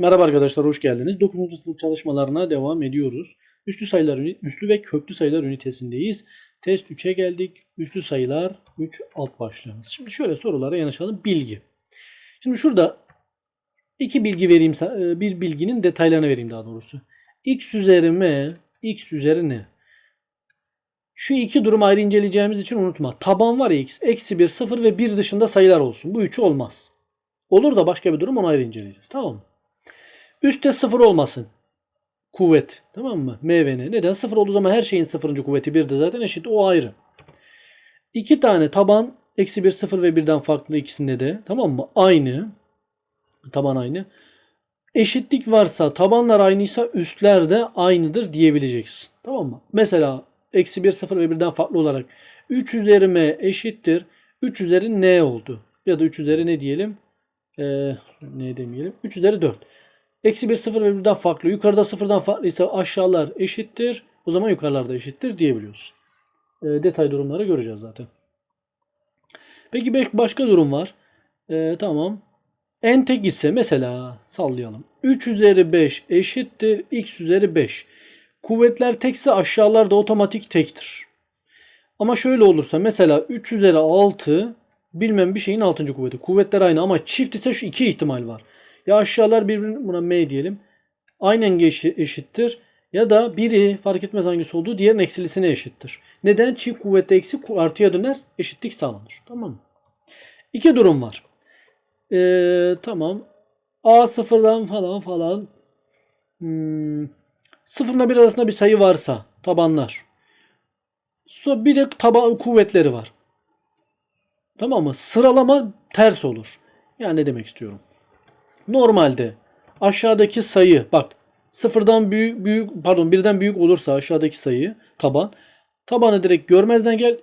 Merhaba arkadaşlar hoş geldiniz. 9. sınıf çalışmalarına devam ediyoruz. Üslü sayılar üslü ve köklü sayılar ünitesindeyiz. Test 3'e geldik. Üslü sayılar 3 alt başlığımız. Şimdi şöyle sorulara yanaşalım. Bilgi. Şimdi şurada iki bilgi vereyim. e, Bir bilginin detaylarını vereyim daha doğrusu. X üzeri m, x üzeri n. Şu iki durum ayrı inceleyeceğimiz için unutma. Taban var ya x. Eksi 1, 0 ve 1 dışında sayılar olsun. Bu üçü olmaz. Olur da başka bir durum onu ayrı inceleyeceğiz. Tamam mı? Üstte sıfır olmasın. Kuvvet. Tamam mı? M ve N. Neden? Sıfır olduğu zaman her şeyin sıfırıncı kuvveti birde zaten eşit. O ayrı. İki tane taban eksi bir sıfır ve birden farklı ikisinde de. Tamam mı? Aynı. Taban aynı. Eşitlik varsa tabanlar aynıysa üstler de aynıdır diyebileceksin. Tamam mı? Mesela eksi bir sıfır ve birden farklı olarak 3 üzeri m eşittir. 3 üzeri n oldu. Ya da 3 üzeri ne diyelim? Ee, ne demeyelim? 3 üzeri 4. Eksi 1 0 ve 1'den farklı. Yukarıda sıfırdan farklıysa aşağılar eşittir. O zaman yukarılar da eşittir diyebiliyorsun. Ee, detay durumları göreceğiz zaten. Peki belki başka durum var. Ee, tamam. En tek ise mesela sallayalım. 3 üzeri 5 eşittir x üzeri 5. Kuvvetler tekse aşağılar da otomatik tektir. Ama şöyle olursa mesela 3 üzeri 6 bilmem bir şeyin 6. kuvveti. Kuvvetler aynı ama çift ise şu iki ihtimal var. Ya aşağılar birbirine buna m diyelim. Aynen eşi- eşittir. Ya da biri fark etmez hangisi olduğu diğerinin eksilisine eşittir. Neden? Çift kuvvette eksi artıya döner. Eşitlik sağlanır. Tamam mı? İki durum var. Ee, tamam. A sıfırdan falan falan. Hmm, sıfırla bir arasında bir sayı varsa tabanlar. So, bir de taban kuvvetleri var. Tamam mı? Sıralama ters olur. Yani ne demek istiyorum? Normalde aşağıdaki sayı bak sıfırdan büyük büyük pardon birden büyük olursa aşağıdaki sayı taban tabanı direkt görmezden gel.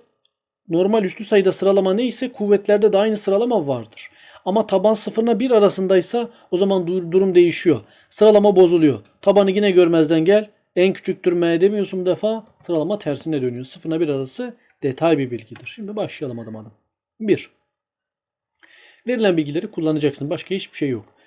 Normal üstü sayıda sıralama neyse kuvvetlerde de aynı sıralama vardır. Ama taban sıfırla bir arasındaysa o zaman dur- durum değişiyor. Sıralama bozuluyor. Tabanı yine görmezden gel. En küçüktür m demiyorsun bu defa. Sıralama tersine dönüyor. Sıfırla bir arası detay bir bilgidir. Şimdi başlayalım adım adım. 1. Verilen bilgileri kullanacaksın. Başka hiçbir şey yok.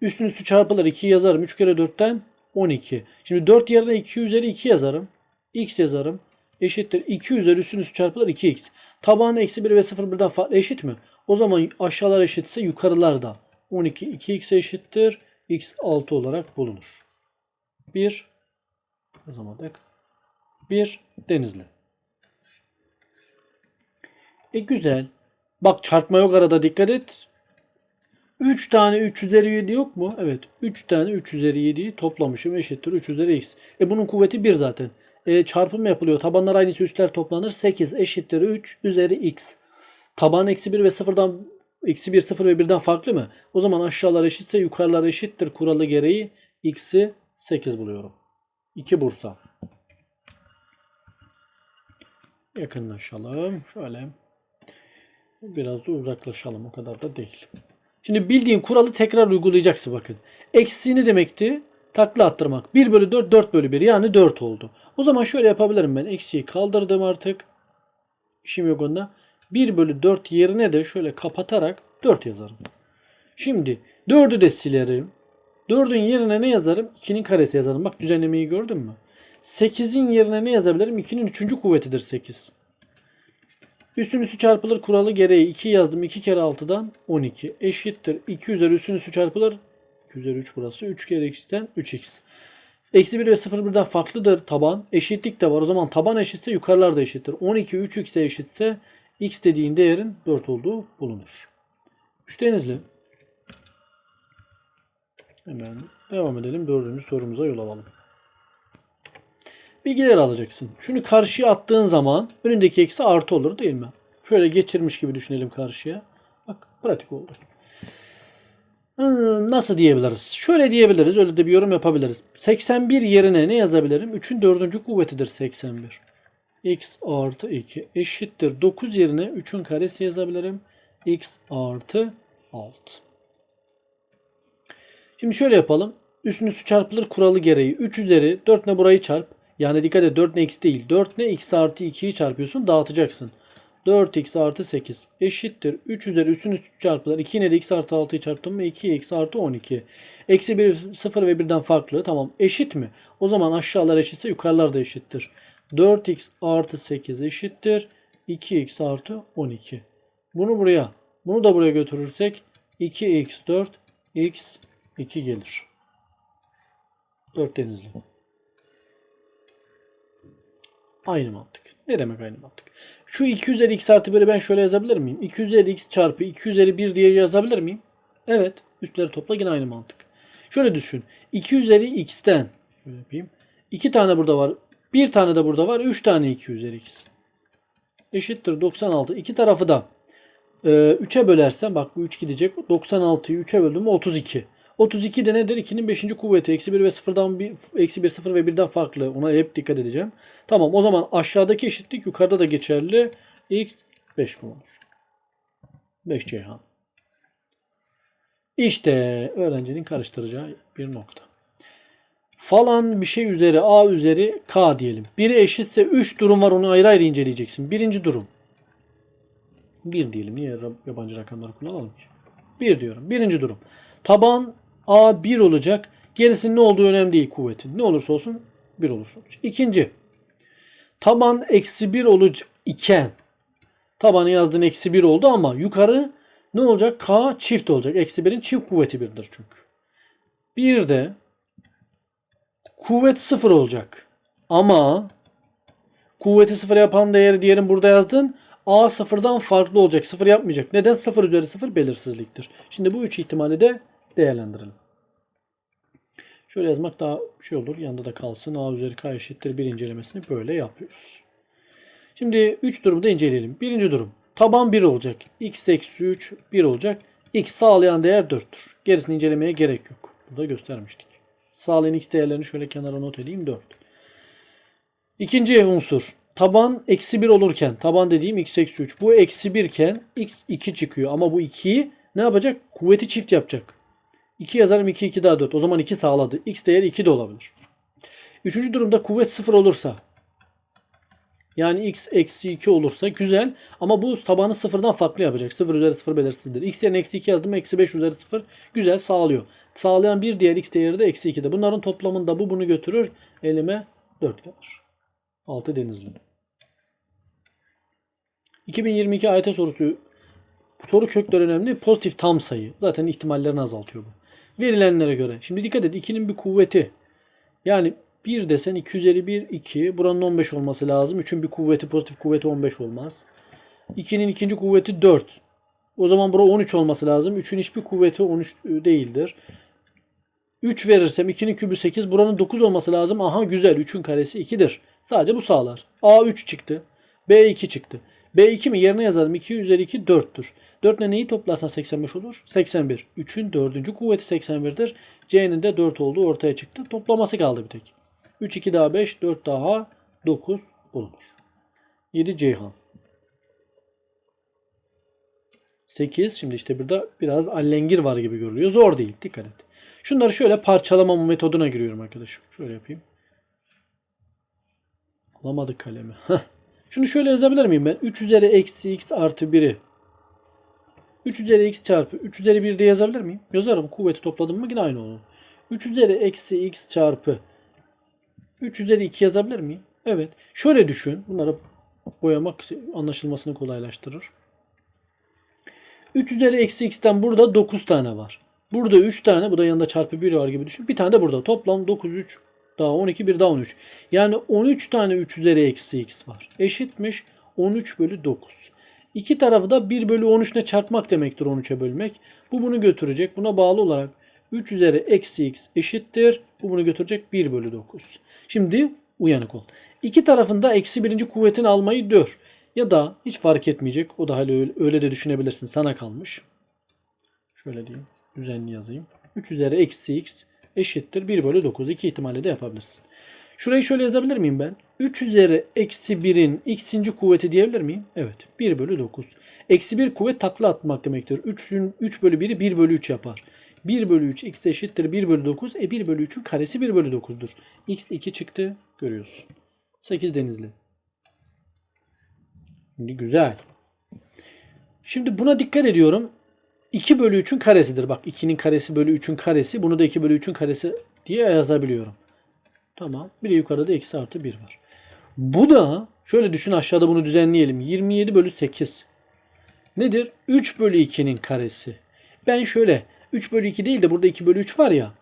Üstün üstü çarpılır 2 yazarım. 3 kere 4'ten 12. Şimdi 4 yerine 2 üzeri 2 yazarım. X yazarım. Eşittir 2 üzeri üstün üstü çarpılır 2x. Taban eksi 1 ve 0 birden farklı eşit mi? O zaman aşağılar eşitse yukarılar da 12 2x eşittir. x 6 olarak bulunur. 1 yazamadık. 1 Denizli. E güzel. Bak çarpma yok arada dikkat et. 3 tane 3 üzeri 7 yok mu? Evet. 3 tane 3 üzeri 7'yi toplamışım eşittir 3 üzeri x. E bunun kuvveti 1 zaten. E çarpım yapılıyor. Tabanlar aynısı üstler toplanır. 8 eşittir 3 üzeri x. Taban eksi 1 ve 0'dan eksi 1 0 ve 1'den farklı mı? O zaman aşağılar eşitse yukarılar eşittir kuralı gereği x'i 8 buluyorum. 2 Bursa. Yakınlaşalım. Şöyle. Biraz da uzaklaşalım. O kadar da değil. Şimdi bildiğin kuralı tekrar uygulayacaksın bakın. Eksi ne demekti? Takla attırmak. 1 bölü 4 4 bölü 1 yani 4 oldu. O zaman şöyle yapabilirim ben. Eksiyi kaldırdım artık. İşim yok onda. 1 bölü 4 yerine de şöyle kapatarak 4 yazarım. Şimdi 4'ü de silerim. 4'ün yerine ne yazarım? 2'nin karesi yazarım. Bak düzenlemeyi gördün mü? 8'in yerine ne yazabilirim? 2'nin 3. kuvvetidir 8. Üstün üstü çarpılır kuralı gereği 2 yazdım. 2 kere 6'dan 12 eşittir. 2 üzeri üstün üstü çarpılır. 2 üzeri 3 burası. 3 kere x'ten 3x. Eksi 1 ve 0 birden farklıdır taban. Eşitlik de var. O zaman taban eşitse yukarılar da eşittir. 12 3x'e eşitse x dediğin değerin 4 olduğu bulunur. 3 denizli. Hemen devam edelim. Dördüncü sorumuza yol alalım. Bilgiler alacaksın. Şunu karşıya attığın zaman önündeki eksi artı olur değil mi? Şöyle geçirmiş gibi düşünelim karşıya. Bak pratik oldu. Hmm, nasıl diyebiliriz? Şöyle diyebiliriz. Öyle de bir yorum yapabiliriz. 81 yerine ne yazabilirim? 3'ün dördüncü kuvvetidir 81. x artı 2 eşittir. 9 yerine 3'ün karesi yazabilirim. x artı 6. Şimdi şöyle yapalım. Üstün üstü çarpılır kuralı gereği 3 üzeri 4 ne burayı çarp. Yani dikkat et 4 ne x değil. 4 ne x artı 2'yi çarpıyorsun dağıtacaksın. 4x artı 8 eşittir. 3 üzeri üstün üstü çarpılar. 2 yine de x artı 6'yı çarptım mı 2x artı 12. Eksi 1 0 ve 1'den farklı. Tamam eşit mi? O zaman aşağılar eşitse yukarılar da eşittir. 4x artı 8 eşittir. 2x artı 12. Bunu buraya. Bunu da buraya götürürsek 2x4 x 2 gelir. 4 denizli. Aynı mantık. Ne demek aynı mantık? Şu 2 üzeri x artı 1'i ben şöyle yazabilir miyim? 2 üzeri x çarpı 2 üzeri 1 diye yazabilir miyim? Evet. Üstleri topla yine aynı mantık. Şöyle düşün. 2 üzeri x'ten şöyle yapayım. 2 tane burada var. 1 tane de burada var. 3 tane 2 üzeri x. Eşittir 96. İki tarafı da e, 3'e bölersem bak bu 3 gidecek. 96'yı 3'e böldüm mü 32. 32 de nedir? 2'nin 5. kuvveti. Eksi 1 ve 0'dan 1, eksi 1, 0 ve 1'den farklı. Ona hep dikkat edeceğim. Tamam o zaman aşağıdaki eşitlik yukarıda da geçerli. X 5 bulunur. 5 Ceyhan. İşte öğrencinin karıştıracağı bir nokta. Falan bir şey üzeri A üzeri K diyelim. Biri eşitse 3 durum var onu ayrı ayrı inceleyeceksin. Birinci durum. 1 diyelim. Niye yabancı rakamları kullanalım ki? 1 diyorum. Birinci durum. Taban A 1 olacak. Gerisinin ne olduğu önemli değil kuvvetin. Ne olursa olsun 1 olur sonuç. İkinci. Taban eksi 1 olacak iken tabanı yazdığın eksi 1 oldu ama yukarı ne olacak? K çift olacak. Eksi 1'in çift kuvveti 1'dir çünkü. Bir de kuvvet 0 olacak. Ama kuvveti 0 yapan değeri diyelim burada yazdın. A sıfırdan farklı olacak. Sıfır yapmayacak. Neden? Sıfır üzeri sıfır belirsizliktir. Şimdi bu üç ihtimali de değerlendirelim. Şöyle yazmak daha şey olur. Yanında da kalsın. A üzeri K eşittir. Bir incelemesini böyle yapıyoruz. Şimdi 3 durumu da inceleyelim. Birinci durum. Taban 1 olacak. X eksi 3 1 olacak. X sağlayan değer 4'tür. Gerisini incelemeye gerek yok. Burada göstermiştik. Sağlayan X değerlerini şöyle kenara not edeyim 4. İkinci unsur. Taban eksi 1 olurken taban dediğim x eksi 3. Bu eksi 1 iken x 2 çıkıyor. Ama bu 2'yi ne yapacak? Kuvveti çift yapacak. 2 yazarım 2 2 daha 4. O zaman 2 sağladı. X değeri 2 de olabilir. Üçüncü durumda kuvvet 0 olursa yani x eksi 2 olursa güzel. Ama bu tabanı sıfırdan farklı yapacak. 0 üzeri 0 belirsizdir. X yerine eksi 2 yazdım. Eksi 5 üzeri 0 güzel sağlıyor. Sağlayan bir diğer x değeri de eksi 2'de. Bunların toplamında bu bunu götürür. Elime 4 kalır. 6 denizli. 2022 AYT sorusu soru kökleri önemli. Pozitif tam sayı. Zaten ihtimallerini azaltıyor bu. Verilenlere göre. Şimdi dikkat et. 2'nin bir kuvveti. Yani 1 desen 2 üzeri 1 2. Buranın 15 olması lazım. 3'ün bir kuvveti pozitif kuvveti 15 olmaz. 2'nin ikinci kuvveti 4. O zaman bura 13 olması lazım. 3'ün hiçbir kuvveti 13 değildir. 3 verirsem 2'nin kübü 8. Buranın 9 olması lazım. Aha güzel. 3'ün karesi 2'dir. Sadece bu sağlar. A 3 çıktı. B 2 çıktı. B2 mi? Yerine yazalım. 2 üzeri 2 4'tür. 4 ile neyi toplarsan 85 olur? 81. 3'ün 4. kuvveti 81'dir. C'nin de 4 olduğu ortaya çıktı. Toplaması kaldı bir tek. 3 2 daha 5 4 daha 9 bulunur. 7 Ceyhan. 8 şimdi işte burada biraz allengir var gibi görülüyor. Zor değil. Dikkat et. Şunları şöyle parçalama metoduna giriyorum arkadaşım. Şöyle yapayım. Alamadık kalemi. Şunu şöyle yazabilir miyim ben? 3 üzeri eksi x artı 1'i 3 üzeri x çarpı 3 üzeri 1 diye yazabilir miyim? Yazarım. Kuvveti topladım mı yine aynı olur. 3 üzeri eksi x çarpı 3 üzeri 2 yazabilir miyim? Evet. Şöyle düşün. Bunları boyamak anlaşılmasını kolaylaştırır. 3 üzeri eksi x'ten burada 9 tane var. Burada 3 tane. Bu da yanında çarpı 1 var gibi düşün. Bir tane de burada. Toplam 9, 3, daha 12 bir daha 13. Yani 13 tane 3 üzeri eksi x var. Eşitmiş 13 bölü 9. İki tarafı da 1 bölü 13 ile çarpmak demektir 13'e bölmek. Bu bunu götürecek. Buna bağlı olarak 3 üzeri eksi x eşittir. Bu bunu götürecek 1 bölü 9. Şimdi uyanık ol. İki tarafında eksi birinci kuvvetini almayı dör. Ya da hiç fark etmeyecek. O da öyle, öyle de düşünebilirsin. Sana kalmış. Şöyle diyeyim. Düzenli yazayım. 3 üzeri eksi x eşittir 1 bölü 9. İki ihtimalle de yapabilirsin. Şurayı şöyle yazabilir miyim ben? 3 üzeri eksi 1'in x'inci kuvveti diyebilir miyim? Evet. 1 bölü 9. Eksi 1 kuvvet takla atmak demektir. 3'ün 3 bölü 1'i 1 bölü 3 yapar. 1 bölü 3 x eşittir 1 bölü 9. E 1 bölü 3'ün karesi 1 bölü 9'dur. x 2 çıktı. Görüyorsun. 8 denizli. Şimdi güzel. Şimdi buna dikkat ediyorum. 2 bölü 3'ün karesidir. Bak 2'nin karesi bölü 3'ün karesi. Bunu da 2 bölü 3'ün karesi diye yazabiliyorum. Tamam. Bir de yukarıda eksi artı 1 var. Bu da şöyle düşün aşağıda bunu düzenleyelim. 27 bölü 8. Nedir? 3 bölü 2'nin karesi. Ben şöyle 3 bölü 2 değil de burada 2 bölü 3 var ya.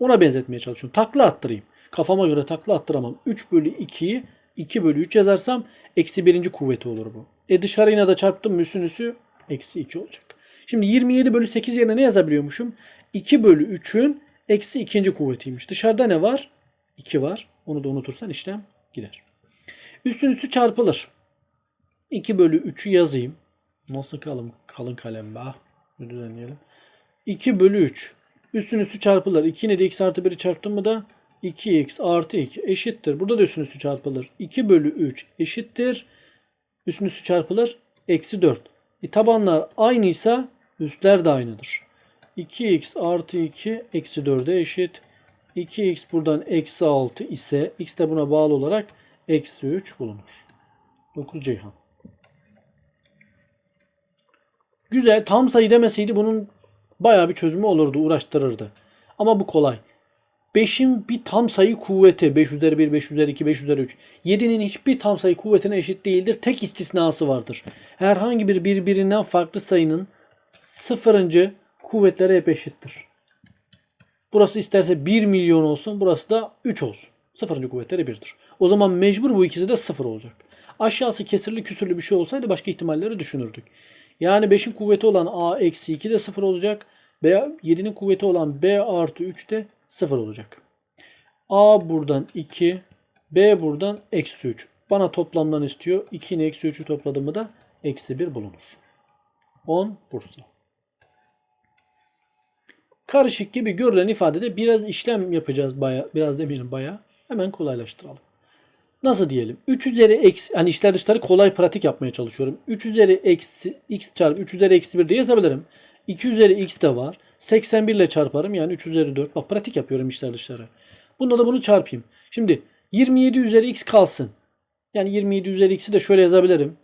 Ona benzetmeye çalışıyorum. Takla attırayım. Kafama göre takla attıramam. 3 bölü 2'yi 2 bölü 3 yazarsam eksi birinci kuvveti olur bu. E dışarıyla da çarptım mı üstün üstü eksi 2 olacak. Şimdi 27 bölü 8 yerine ne yazabiliyormuşum? 2 bölü 3'ün eksi ikinci kuvvetiymiş. Dışarıda ne var? 2 var. Onu da unutursan işlem gider. Üstün üstü çarpılır. 2 bölü 3'ü yazayım. Nasıl kalın, kalın kalem be. Düzenleyelim. 2 bölü 3. Üstün üstü çarpılır. 2 ile de x artı 1'i çarptım mı da 2x artı 2 eşittir. Burada da üstün üstü çarpılır. 2 bölü 3 eşittir. Üstün üstü çarpılır. Eksi 4. E, tabanlar aynıysa üstler de aynıdır. 2x artı 2 eksi 4'e eşit. 2x buradan eksi 6 ise x de buna bağlı olarak eksi 3 bulunur. 9 Ceyhan. Güzel. Tam sayı demeseydi bunun bayağı bir çözümü olurdu. Uğraştırırdı. Ama bu kolay. 5'in bir tam sayı kuvveti 5 üzeri 1, 5 üzeri 2, 5 üzeri 3. 7'nin hiçbir tam sayı kuvvetine eşit değildir. Tek istisnası vardır. Herhangi bir birbirinden farklı sayının sıfırıncı kuvvetleri hep eşittir. Burası isterse 1 milyon olsun. Burası da 3 olsun. Sıfırıncı kuvvetleri 1'dir. O zaman mecbur bu ikisi de sıfır olacak. Aşağısı kesirli küsürlü bir şey olsaydı başka ihtimalleri düşünürdük. Yani 5'in kuvveti olan a eksi 2 de sıfır olacak. B 7'nin kuvveti olan b artı 3 de 0 olacak. A buradan 2, B buradan eksi 3. Bana toplamdan istiyor. 2 ile eksi 3'ü topladığımda da eksi 1 bulunur. 10 Bursa. Karışık gibi görülen ifadede biraz işlem yapacağız baya, biraz demeyelim baya. Hemen kolaylaştıralım. Nasıl diyelim? 3 üzeri eksi, hani işler dışları kolay pratik yapmaya çalışıyorum. 3 üzeri eksi x çarpı 3 üzeri eksi 1 de yazabilirim. 2 üzeri x de var. 81 ile çarparım yani 3 üzeri 4. Bak pratik yapıyorum işler dışları. Bunda da bunu çarpayım. Şimdi 27 üzeri x kalsın. Yani 27 üzeri x'i de şöyle yazabilirim.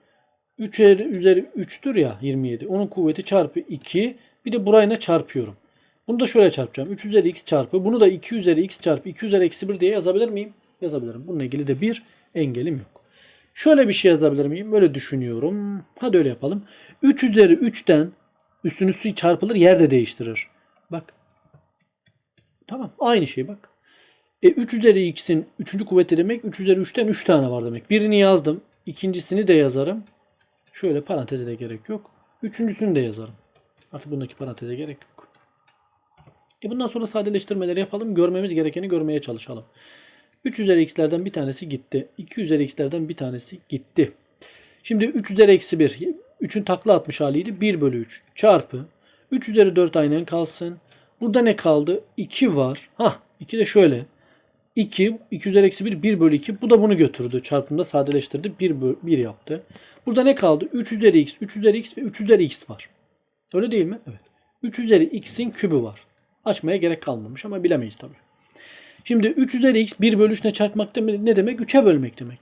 3 üzeri, üzeri 3'tür ya 27. Onun kuvveti çarpı 2. Bir de burayla çarpıyorum. Bunu da şöyle çarpacağım. 3 üzeri x çarpı. Bunu da 2 üzeri x çarpı 2 üzeri eksi 1 diye yazabilir miyim? Yazabilirim. Bununla ilgili de bir engelim yok. Şöyle bir şey yazabilir miyim? Böyle düşünüyorum. Hadi öyle yapalım. 3 üzeri 3'ten üstün üstü çarpılır yer de değiştirir. Bak. Tamam. Aynı şey bak. E 3 üzeri x'in 3. kuvveti demek 3 üzeri 3'ten 3 tane var demek. Birini yazdım. İkincisini de yazarım. Şöyle paranteze de gerek yok. Üçüncüsünü de yazarım. Artık bundaki paranteze gerek yok. E bundan sonra sadeleştirmeleri yapalım. Görmemiz gerekeni görmeye çalışalım. 3 üzeri x'lerden bir tanesi gitti. 2 üzeri x'lerden bir tanesi gitti. Şimdi 3 üzeri eksi 1. 3'ün takla atmış haliydi. 1 bölü 3 çarpı. 3 üzeri 4 aynen kalsın. Burada ne kaldı? 2 var. Hah 2 de şöyle. 2, 2 üzeri eksi 1, 1 bölü 2. Bu da bunu götürdü. Çarpımda sadeleştirdi. 1, 1 yaptı. Burada ne kaldı? 3 üzeri x, 3 üzeri x ve 3 üzeri x var. Öyle değil mi? Evet. 3 üzeri x'in kübü var. Açmaya gerek kalmamış ama bilemeyiz tabii. Şimdi 3 üzeri x 1 bölü 3'ne çarpmak demek ne demek? 3'e bölmek demek.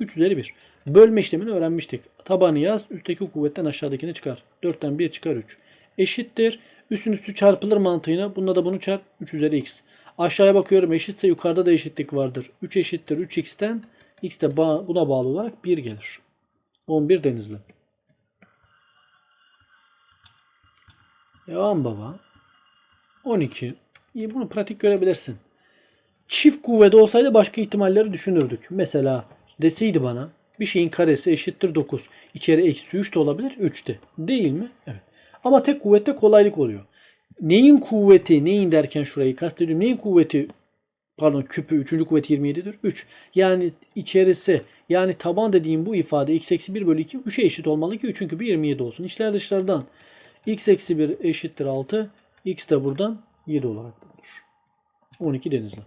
3 üzeri 1. Bölme işlemini öğrenmiştik. Tabanı yaz. Üstteki kuvvetten aşağıdakini çıkar. 4'ten 1 çıkar 3. Eşittir. Üstün üstü çarpılır mantığına. Bunda da bunu çarp. 3 üzeri x. Aşağıya bakıyorum eşitse yukarıda da eşitlik vardır. 3 eşittir 3x'ten x de buna bağlı olarak 1 gelir. 11 Denizli. Devam baba. 12. İyi bunu pratik görebilirsin. Çift kuvveti olsaydı başka ihtimalleri düşünürdük. Mesela deseydi bana bir şeyin karesi eşittir 9. İçeri eksi 3 de olabilir 3'te. Değil mi? Evet. Ama tek kuvvette kolaylık oluyor. Neyin kuvveti, neyin derken şurayı kastediyorum. Neyin kuvveti pardon küpü 3. kuvveti 27'dir. 3. Yani içerisi yani taban dediğim bu ifade x eksi 1 bölü 2 3'e eşit olmalı ki 3'ün küpü 27 olsun. İçler dışlardan x eksi 1 eşittir 6. x de buradan 7 olarak bulunur. 12 denizli.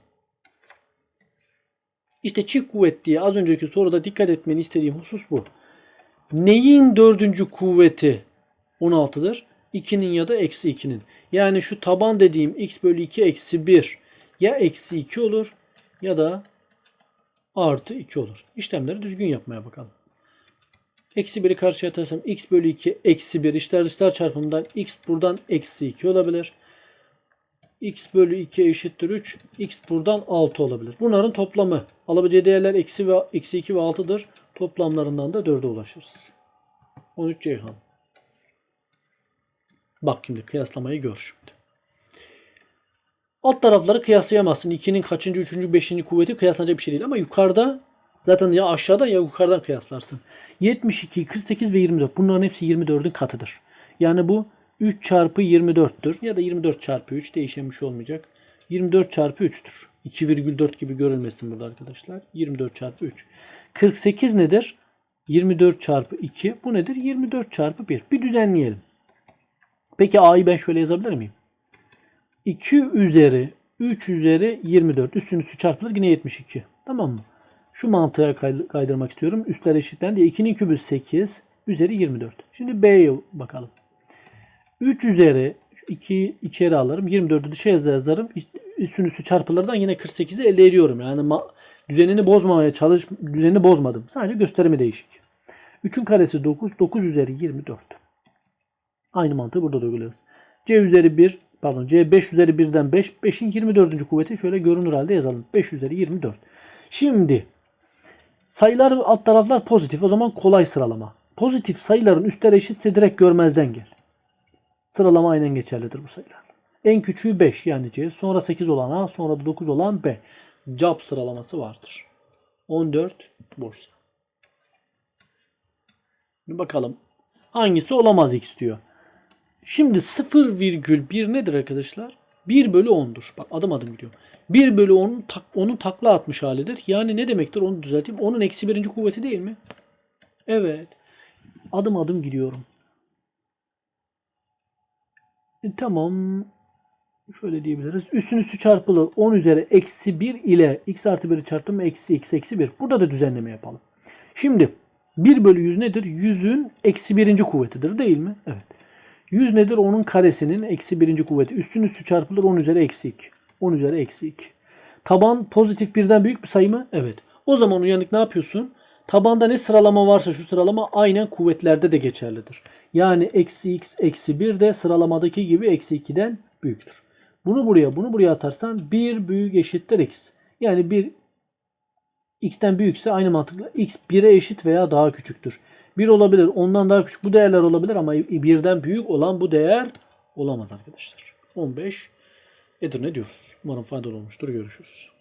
İşte çift kuvvet diye az önceki soruda dikkat etmeni istediğim husus bu. Neyin dördüncü kuvveti 16'dır? 2'nin ya da eksi 2'nin. Yani şu taban dediğim x bölü 2 eksi 1 ya eksi 2 olur ya da artı 2 olur. İşlemleri düzgün yapmaya bakalım. Eksi 1'i karşıya atarsam x bölü 2 eksi 1 işler dışlar çarpımından x buradan eksi 2 olabilir. x bölü 2 eşittir 3. x buradan 6 olabilir. Bunların toplamı. Alabileceği değerler eksi, ve, eksi 2 ve 6'dır. Toplamlarından da 4'e ulaşırız. 13 Ceyhan. Bak şimdi kıyaslamayı gör şimdi. Alt tarafları kıyaslayamazsın. 2'nin kaçıncı, üçüncü, beşinci kuvveti kıyaslanacak bir şey değil. Ama yukarıda zaten ya aşağıda ya yukarıdan kıyaslarsın. 72, 48 ve 24. Bunların hepsi 24'ün katıdır. Yani bu 3 çarpı 24'tür. Ya da 24 çarpı 3 değişen şey olmayacak. 24 çarpı 3'tür. 2,4 gibi görülmesin burada arkadaşlar. 24 çarpı 3. 48 nedir? 24 çarpı 2. Bu nedir? 24 çarpı 1. Bir düzenleyelim. Peki A'yı ben şöyle yazabilir miyim? 2 üzeri 3 üzeri 24. Üstün üstü çarpılır yine 72. Tamam mı? Şu mantığa kay- kaydırmak istiyorum. Üstler eşitlendi. 2'nin kübü 8 üzeri 24. Şimdi B'ye bakalım. 3 üzeri 2 içeri alırım. 24'ü dışarı yazarım. Üstün üstü çarpılardan yine 48'i elde ediyorum. Yani düzenini bozmamaya çalış düzenini bozmadım. Sadece gösterimi değişik. 3'ün karesi 9. 9 üzeri 24. Aynı mantığı burada da uyguluyoruz. C üzeri 1 pardon C 5 üzeri 1'den 5. 5'in 24. kuvveti şöyle görünür halde yazalım. 5 üzeri 24. Şimdi sayılar alt taraflar pozitif. O zaman kolay sıralama. Pozitif sayıların üstler eşitse direkt görmezden gel. Sıralama aynen geçerlidir bu sayılar. En küçüğü 5 yani C. Sonra 8 olan A. Sonra da 9 olan B. CAP sıralaması vardır. 14 borsa. Bakalım. Hangisi olamaz X diyor. Şimdi 0,1 nedir arkadaşlar? 1 bölü 10'dur. Bak adım adım gidiyorum. 1 bölü 10'un, tak, onun takla atmış halidir. Yani ne demektir onu düzelteyim. Onun eksi birinci kuvveti değil mi? Evet. Adım adım gidiyorum. E, tamam. Şöyle diyebiliriz. Üstün üstü çarpılı 10 üzeri eksi 1 ile x artı 1'i çarptım eksi x eksi 1. Burada da düzenleme yapalım. Şimdi 1 bölü 100 nedir? 100'ün eksi birinci kuvvetidir değil mi? Evet. 100 nedir? Onun karesinin eksi birinci kuvveti. Üstün üstü çarpılır 10 üzeri eksi 2. 10 üzeri eksi 2. Taban pozitif birden büyük bir sayı mı? Evet. O zaman uyanık ne yapıyorsun? Tabanda ne sıralama varsa şu sıralama aynen kuvvetlerde de geçerlidir. Yani eksi x eksi 1 de sıralamadaki gibi eksi 2'den büyüktür. Bunu buraya bunu buraya atarsan 1 büyük eşittir x. Yani 1 x'ten büyükse aynı mantıkla x 1'e eşit veya daha küçüktür. 1 olabilir, ondan daha küçük bu değerler olabilir ama birden büyük olan bu değer olamaz arkadaşlar. 15 Edirne diyoruz. Umarım faydalı olmuştur. Görüşürüz.